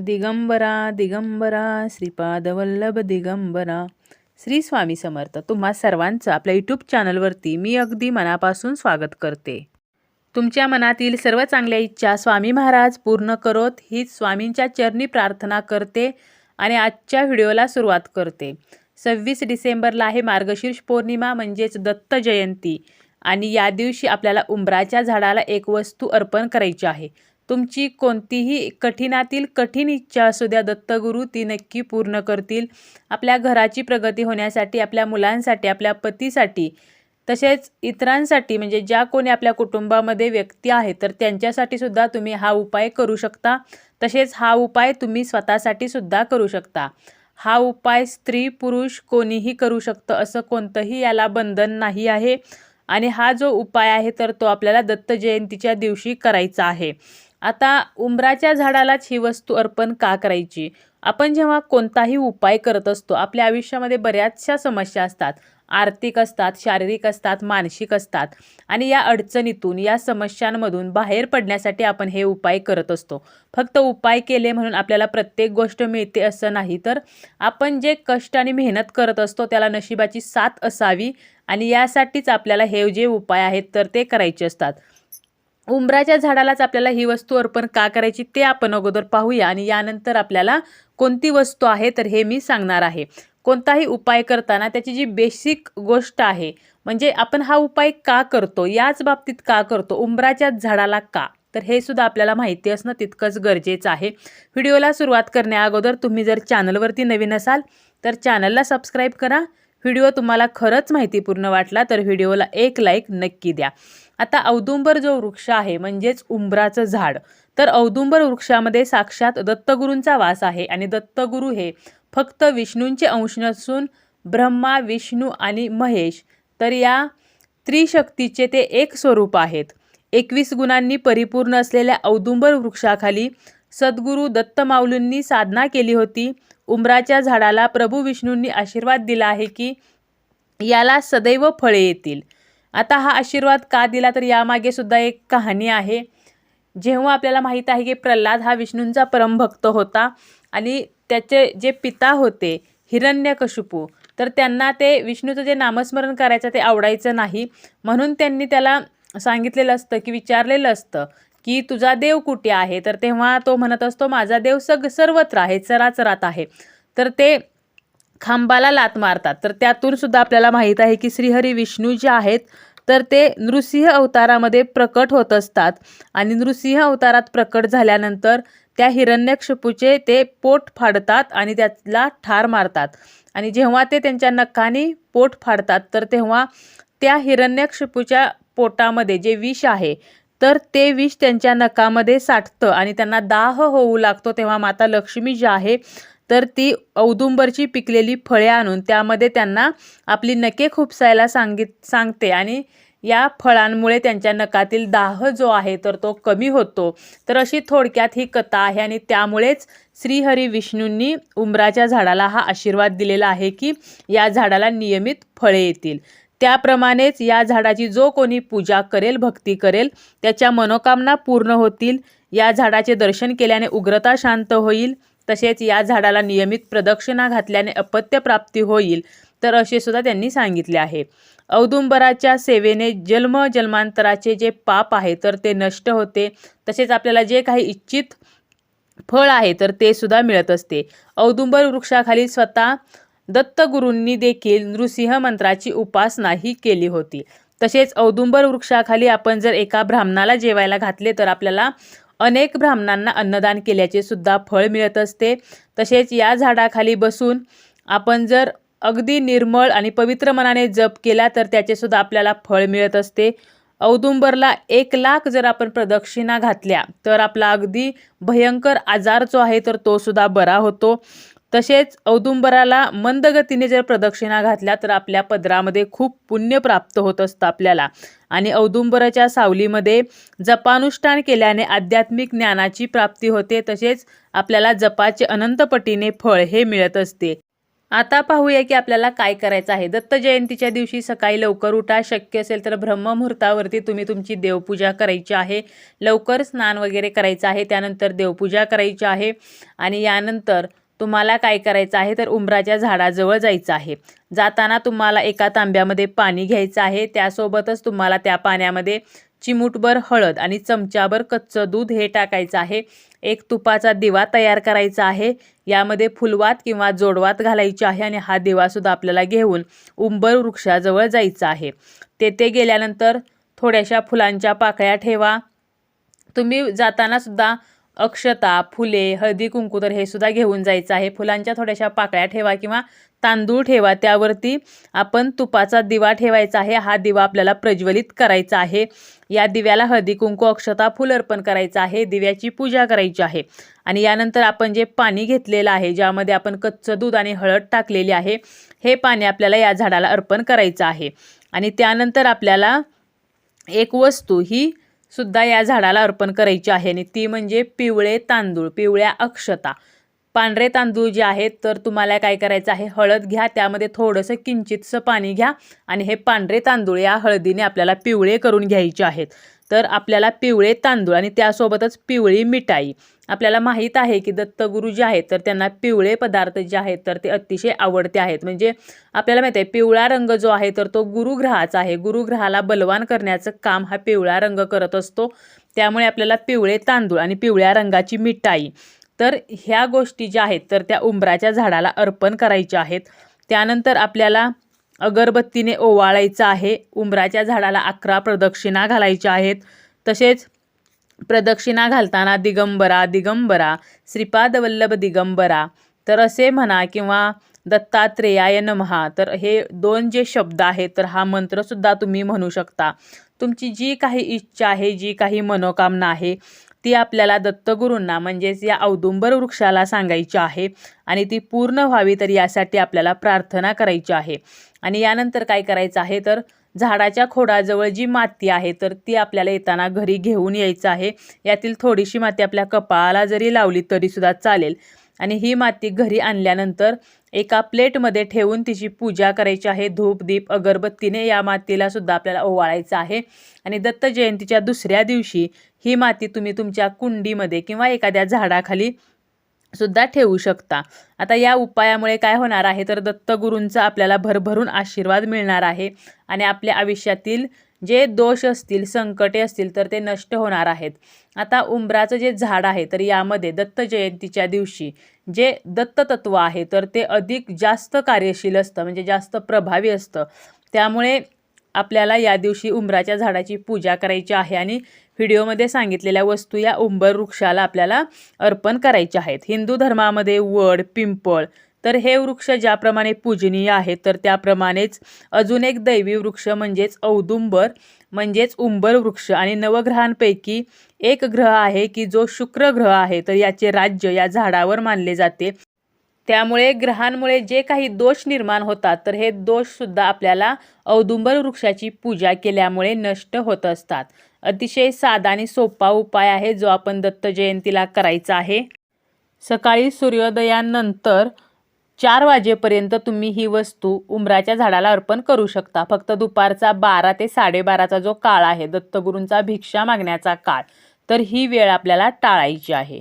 दिगंबरा दिगंबरा श्रीपादवल्लभ दिगंबरा. श्री स्वामी समर्थ. तुम्हा सर्वांचं आपल्या यूट्यूब चॅनलवरती मी अगदी मनापासून स्वागत करते. तुमच्या मनातील सर्व चांगल्या इच्छा स्वामी महाराज पूर्ण करोत हीच स्वामींच्या चरणी प्रार्थना करते आणि आजच्या व्हिडिओला सुरुवात करते. सव्वीस डिसेंबरला आहे मार्गशीर्ष पौर्णिमा म्हणजेच दत्त जयंती. आणि या दिवशी आपल्याला उंबराच्या झाडाला एक वस्तू अर्पण करायची आहे. तुमची कोणतीही कठीणातील कठीण इच्छा असू द्या दत्तगुरू ती नक्की पूर्ण करतील. आपल्या घराची प्रगती होण्यासाठी आपल्या मुलांसाठी आपल्या पतीसाठी तसेच इतरांसाठी म्हणजे ज्या कोणी आपल्या कुटुंबामध्ये व्यक्ती आहेत तर त्यांच्यासाठी सुद्धा तुम्ही हा उपाय करू शकता. तसेच हा उपाय तुम्ही स्वतःसाठी सुद्धा करू शकता. हा उपाय स्त्री पुरुष कोणीही करू शकतं असं कोणतंही याला बंधन नाही आहे. आणि हा जो उपाय आहे तर तो आपल्याला दत्त जयंतीच्या दिवशी करायचा आहे. आता उंबराच्या झाडालाच ही वस्तू अर्पण का करायची? आपण जेव्हा कोणताही उपाय करत असतो आपल्या आयुष्यामध्ये बऱ्याचशा समस्या असतात. आर्थिक असतात शारीरिक असतात मानसिक असतात. आणि या अडचणीतून या समस्यांमधून बाहेर पडण्यासाठी आपण हे उपाय करत असतो. फक्त उपाय केले म्हणून आपल्याला प्रत्येक गोष्ट मिळते असं नाही तर आपण जे कष्ट आणि मेहनत करत असतो त्याला नशिबाची साथ असावी आणि यासाठीच आपल्याला हे जे उपाय आहेत तर ते करायचे असतात. उंबराच्या झाडालाच आपल्याला ही वस्तू अर्पण का करायची ते आपण अगोदर पाहूया आणि यानंतर आपल्याला कोणती वस्तू आहे तर हे मी सांगणार आहे. कोणताही उपाय करताना त्याची जी बेसिक गोष्ट आहे म्हणजे आपण हा उपाय का करतो याच बाबतीत का करतो उंबराच्या झाडाला का तर हे सुद्धा आपल्याला माहिती असणं तितकंच गरजेचं आहे. व्हिडिओला सुरुवात करण्याअगोदर तुम्ही जर चॅनलवरती नवीन असाल तर चॅनलला सबस्क्राईब करा. व्हिडिओ तुम्हाला खरंच माहितीपूर्ण वाटला तर व्हिडिओला एक लाईक नक्की द्या. आता औदुंबर जो वृक्ष आहे म्हणजेच उंबराचं झाड तर औदुंबर वृक्षामध्ये साक्षात दत्तगुरूंचा वास आहे आणि दत्तगुरू हे फक्त विष्णूंचे अंश नसून ब्रह्मा विष्णू आणि महेश तर या त्रिशक्तीचे ते एक स्वरूप आहेत. एकवीस गुणांनी परिपूर्ण असलेल्या औदुंबर वृक्षाखाली सद्गुरू दत्तमाऊलींनी साधना केली होती. उंबराच्या झाडाला प्रभू विष्णूंनी आशीर्वाद दिला आहे की याला सदैव फळे येतील. आता हा आशीर्वाद का दिला तर यामागे सुद्धा एक कहाणी आहे. जेव्हा आपल्याला माहीत आहे की प्रल्हाद हा विष्णूंचा परमभक्त होता आणि त्याचे जे पिता होते हिरण्यकशुपू तर त्यांना ते विष्णूचं जे नामस्मरण करायचं ते आवडायचं नाही. म्हणून त्यांनी त्याला सांगितलेलं असतं की विचारलेलं असतं की तुझा देव कुठे आहे? तर तेव्हा तो म्हणत असतो माझा देव सग सर्वत्र आहे चराचरात आहे. तर ते खांबाला लात मारतात. तर त्यातून सुद्धा आपल्याला माहीत आहे की श्रीहरी विष्णू जे आहेत तर ते नृसिंह अवतारामध्ये प्रकट होत असतात. आणि नृसिंह अवतारात प्रकट झाल्यानंतर त्या हिरण्यक्षपूचे ते पोट फाडतात आणि त्याला ठार मारतात. आणि जेव्हा ते त्यांच्या नखाने पोट फाडतात तर तेव्हा त्या हिरण्यक्षपूच्या पोटामध्ये जे विष आहे तर ते विष त्यांच्या नकामध्ये साठतं आणि त्यांना दाह होऊ लागतो. तेव्हा माता लक्ष्मी जी आहे तर ती औदुंबरची पिकलेली फळे आणून त्यामध्ये त्यांना आपली नके खुपसायला सांगित सांगते. आणि या फळांमुळे त्यांच्या नकातील दाह जो आहे तर तो कमी होतो. तर अशी थोडक्यात ही कथा आहे आणि त्यामुळेच श्रीहरी विष्णूंनी उंबराच्या झाडाला हा आशीर्वाद दिलेला आहे की या झाडाला नियमित फळे येतील. त्याप्रमाणेच या झाडाची जो कोणी पूजा करेल भक्ती करेल त्याच्या मनोकामना पूर्ण होतील. या झाडाचे दर्शन केल्याने उग्रता शांत होईल. तसेच या झाडाला नियमित प्रदक्षिणा घातल्याने अपत्य प्राप्ती होईल तर असे सुद्धा त्यांनी सांगितले आहे. औदुंबराच्या सेवेने जन्म जन्मांतराचे जे पाप आहे तर ते नष्ट होते. तसेच आपल्याला जे काही इच्छित फळ आहे तर ते सुद्धा मिळत असते. औदुंबर वृक्षाखाली स्वतः दत्तगुरूंनी देखील नृसिंह मंत्राची उपासना ही केली होती. तसेच औदुंबर वृक्षाखाली आपण जर एका ब्राह्मणाला जेवायला घातले तर आपल्याला अनेक ब्राह्मणांना अन्नदान केल्याचे सुद्धा फळ मिळत असते. तसेच या झाडाखाली बसून आपण जर अगदी निर्मळ आणि पवित्र मनाने जप केला तर त्याचे सुद्धा आपल्याला फळ मिळत असते. औदुंबरला एक लाख जर आपण प्रदक्षिणा घातल्या तर आपला अगदी भयंकर आजार जो आहे तर तो सुद्धा बरा होतो. तसेच औदुंबराला मंदगतीने जर प्रदक्षिणा घातल्या तर आपल्या पदरामध्ये खूप पुण्य प्राप्त होत असतं आपल्याला. आणि औदुंबराच्या सावलीमध्ये जपानुष्ठान केल्याने आध्यात्मिक ज्ञानाची प्राप्ती होते. तसेच आपल्याला जपाचे अनंतपटीने फळ हे मिळत असते. आता पाहूया की आपल्याला काय करायचं आहे. दत्त जयंतीच्या दिवशी सकाळी लवकर उठा. शक्य असेल तर ब्रह्ममुहूर्तावरती तुम्ही तुमची देवपूजा करायची आहे. लवकर स्नान वगैरे करायचं आहे. त्यानंतर देवपूजा करायची आहे. आणि यानंतर तुम्हाला काय करायचं आहे तर उंबराच्या झाडाजवळ जायचं आहे. जाताना तुम्हाला एका तांब्यामध्ये पाणी घ्यायचं आहे. त्यासोबतच तुम्हाला त्या पाण्यामध्ये चिमूटभर हळद आणि चमच्याभर कच्चं दूध हे टाकायचं आहे. एक तुपाचा दिवा तयार करायचा आहे. यामध्ये फुलवात किंवा जोडवात घालायची आहे आणि हा दिवासुद्धा आपल्याला घेऊन उंबर वृक्षाजवळ जायचं आहे. तेथे गेल्यानंतर थोड्याशा फुलांच्या पाकळ्या ठेवा. तुम्ही जाताना सुद्धा अक्षता फुले हळदी कुंकू तर हे सुद्धा घेऊन जायचं आहे. फुलांच्या थोड्याशा पाकळ्या ठेवा किंवा तांदूळ ठेवा. त्यावरती आपण तुपाचा दिवा ठेवायचा आहे. हा दिवा आपल्याला प्रज्वलित करायचा आहे. या दिव्याला हळदी कुंकू अक्षता फुल अर्पण करायचं आहे. दिव्याची पूजा करायची आहे. आणि यानंतर आपण जे पाणी घेतलेलं आहे ज्यामध्ये आपण कच्चं दूध आणि हळद टाकलेली आहे हे पाणी आपल्याला या झाडाला अर्पण करायचं आहे. आणि त्यानंतर आपल्याला एक वस्तू ही सुद्धा या झाडाला अर्पण करायची आहे. आणि ती म्हणजे पिवळे तांदूळ पिवळ्या अक्षता. पांढरे तांदूळ जे आहेत तर तुम्हाला काय करायचं आहे? हळद घ्या त्यामध्ये थोडंसं किंचितसं पाणी घ्या आणि हे पांढरे तांदूळ या हळदीने आपल्याला पिवळे करून घ्यायचे आहेत. तर आपल्याला पिवळे तांदूळ आणि त्यासोबतच पिवळी मिठाई. आपल्याला माहीत आहे की दत्तगुरू जे आहेत तर त्यांना पिवळे पदार्थ जे आहेत तर ते अतिशय आवडते आहेत. म्हणजे आपल्याला माहिती आहे पिवळा रंग जो आहे तर तो गुरुग्रहाचा आहे. गुरुग्रहाला बलवान करण्याचं काम हा पिवळा रंग करत असतो. त्यामुळे आपल्याला पिवळे तांदूळ आणि पिवळ्या रंगाची मिठाई. तर ह्या गोष्टी ज्या आहेत तर त्या उंबराच्या झाडाला अर्पण करायच्या आहेत. त्यानंतर आपल्याला अगरबत्तीने ओवाळायचं आहे. उंबराच्या झाडाला अकरा प्रदक्षिणा घालायच्या आहेत. तसेच प्रदक्षिणा घालताना दिगंबरा दिगंबरा श्रीपाद वल्लभ दिगंबरा. तर असे म्हणा किंवा दत्तात्रेयाय नमहा तर हे दोन जे शब्द आहेत तर हा मंत्रसुद्धा तुम्ही म्हणू शकता. तुमची जी काही इच्छा आहे जी काही मनोकामना आहे ती आपल्याला दत्तगुरूंना म्हणजेच या औदुंबर वृक्षाला सांगायची आहे आणि ती पूर्ण व्हावी तर यासाठी आपल्याला प्रार्थना करायची आहे. आणि यानंतर काय करायचं आहे तर झाडाच्या खोडाजवळ जी माती आहे तर ती आपल्याला येताना घरी घेऊन यायचं आहे. यातील थोडीशी माती आपल्या कपाळाला जरी लावली तरीसुद्धा चालेल. आणि ही माती घरी आणल्यानंतर एका प्लेटमध्ये ठेवून तिची पूजा करायची आहे. धूप दीप अगरबत्तीने या मातीला सुद्धा आपल्याला ओवाळायचं आहे. आणि दत्त जयंतीच्या दुसऱ्या दिवशी ही माती तुम्ही तुमच्या कुंडीमध्ये किंवा एखाद्या झाडाखाली सुद्धा ठेवू शकता. आता या उपायामुळे काय होणार आहे? तर दत्तगुरूंचा आपल्याला भरभरून आशीर्वाद मिळणार आहे. आणि आपल्या आयुष्यातील जे दोष असतील संकटे असतील तर ते नष्ट होणार आहेत. आता उंबराचं जे झाड आहे तर यामध्ये दत्त जयंतीच्या दिवशी जे दत्ततत्व आहे तर ते अधिक जास्त कार्यशील असतं म्हणजे जास्त प्रभावी असतं. त्यामुळे आपल्याला या दिवशी उंबराच्या झाडाची पूजा करायची आहे आणि व्हिडिओमध्ये सांगितलेल्या वस्तू या उंबर वृक्षाला आपल्याला अर्पण करायच्या आहेत. हिंदू धर्मामध्ये वड पिंपळ तर हे वृक्ष ज्याप्रमाणे पूजनीय आहेत तर त्याप्रमाणेच अजून एक दैवी वृक्ष म्हणजेच औदुंबर म्हणजेच उंबर वृक्ष. आणि नवग्रहांपैकी एक ग्रह आहे की जो शुक्र ग्रह आहे तर याचे राज्य या झाडावर मानले जाते. त्यामुळे ग्रहांमुळे जे काही दोष निर्माण होतात तर हे दोषसुद्धा आपल्याला औदुंबर वृक्षाची पूजा केल्यामुळे नष्ट होत असतात. अतिशय साधा आणि सोपा उपाय आहे जो आपण दत्त जयंतीला करायचा आहे. सकाळी सूर्योदयानंतर चार वाजेपर्यंत तुम्ही ही वस्तू उंबराच्या झाडाला अर्पण करू शकता. फक्त दुपारचा बारा ते साडेबाराचा जो काळ आहे दत्तगुरूंचा भिक्षा मागण्याचा काळ तर ही वेळ आपल्याला टाळायची आहे.